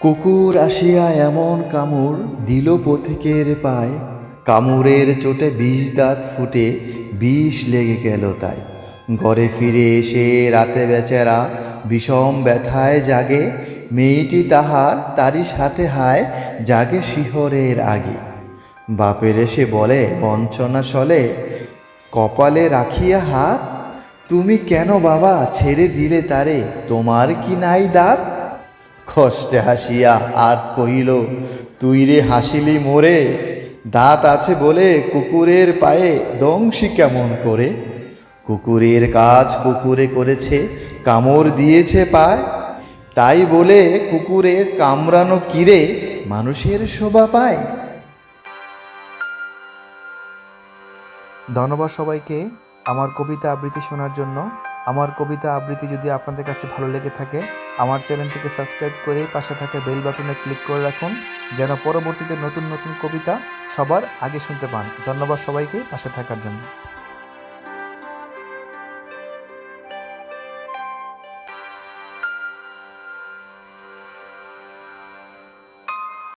কুকুর আসিয়া এমন কামড় দিল পথিকের পায়। কামড়ের চোটে বিষ দাঁত ফুটে, বিষ লেগে গেল তাই। ঘরে ফিরে এসে রাতে বেচারা বিষম ব্যথায় জাগে। মেয়েটি তাহার তারই সাথে হায়, জাগে শিহরের আগে। বাপের এসে বলে, বঞ্চনা সলে, কপালে রাখিয়া হাত। তুমি কেন বাবা ছেড়ে দিলে তারে? তোমার কি নাই দাঁত? কষ্টে হাসিয়া আর কহিল, তুই রে হাসিলি মোরে? দাঁত আছে বলে কুকুরের পায়ে দংশি কেমন করে? কুকুরের কাজ কুকুরে করেছে, কামড় দিয়েছে পায়। তাই বলে কুকুরের কামড়ানো কিরে মানুষের শোভা পায়? ধন্যবাদ সবাইকে আমার কবিতা আবৃত্তি শোনার জন্য। আমার কবিতা আবৃত্তি যদি আপনাদের কাছে ভালো লেগে থাকে, আমার চ্যানেলটিকে সাবস্ক্রাইব করে পাশে থাকা বেল বাটনে ক্লিক করে রাখুন, যেন পরবর্তীতে নতুন নতুন কবিতা সবার আগে শুনতে পান। ধন্যবাদ সবাইকে, পাশে থাকার জন্য।